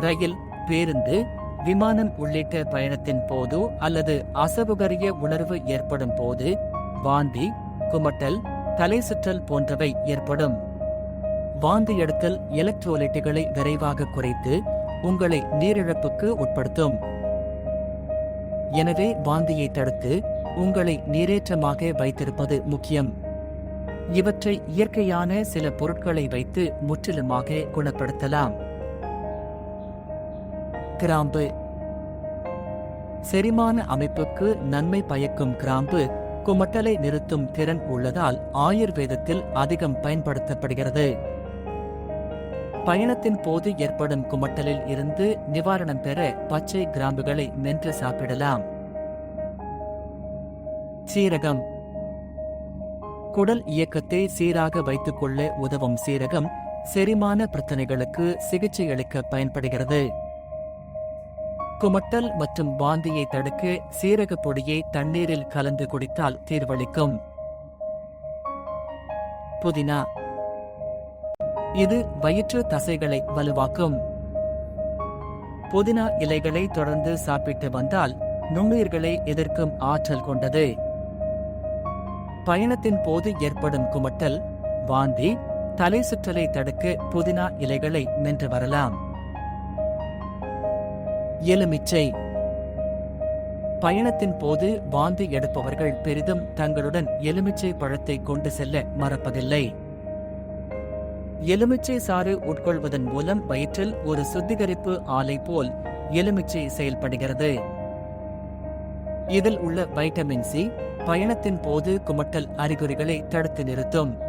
ரயில் பேருந்து விமானம் உள்ளிட்ட பயணத்தின் போது அல்லது அசவுகரிய உணர்வு ஏற்படும் போது வாந்தி குமட்டல் தலை சுற்றல் போன்றவை ஏற்படும். வாந்தி எடுத்தல் எலக்ட்ரோலைட்டுகளை விரைவாக குறைத்து உங்களை நீரிழப்புக்கு உட்படுத்தும். எனவே வாந்தியை தடுத்து உங்களை நீரேற்றமாக வைத்திருப்பது முக்கியம். இவற்றை இயற்கையான சில பொருட்களை வைத்து முற்றிலுமாக குணப்படுத்தலாம். கிராம்பு. செரிமான அமைப்புக்கு நன்மை பயக்கும் கிராம்பு குமட்டலை நிறுத்தும் திறன் உள்ளதால் ஆயுர்வேதத்தில் அதிகம் பயன்படுத்தப்படுகிறது. பயணத்தின் போது ஏற்படும் குமட்டலில் இருந்து நிவாரணம் பெற பச்சை கிராம்புகளை மென்று சாப்பிடலாம். சீரகம். குடல் இயக்கத்தை சீராக வைத்துக்கொள்ள உதவும் சீரகம் செரிமான பிரச்சனைகளுக்கு சிகிச்சையளிக்க பயன்படுகிறது. குமட்டல் மற்றும் வாந்தியை தடுக்க சீரக பொடியை தண்ணீரில் கலந்து குடித்தால் தீர்வளிக்கும். புதினா. இது வயிற்று தசைகளை வலுவாக்கும். புதினா இலைகளை தொடர்ந்து சாப்பிட்டு வந்தால் நுண்ணுயிர்களை எதிர்க்கும் ஆற்றல் கொண்டது. பயணத்தின் போது ஏற்படும் குமட்டல் வாந்தி தலை சுற்றலை தடுக்க புதினா இலைகளை நின்று வரலாம். எலுமிச்சை. பயணத்தின் போது வாந்தி எடுப்பவர்கள் பெரிதும் தங்களுடன் எலுமிச்சை பழத்தை கொண்டு செல்ல மறப்பதில்லை. எலுமிச்சை சாறு உட்கொள்வதன் மூலம் வயிற்றில் ஒரு சுத்திகரிப்பு ஆலை போல் எலுமிச்சை செயல்படுகிறது. இதில் உள்ள வைட்டமின் சி பயணத்தின் போது குமட்டல் அறிகுறிகளை தடுத்து நிறுத்தும்.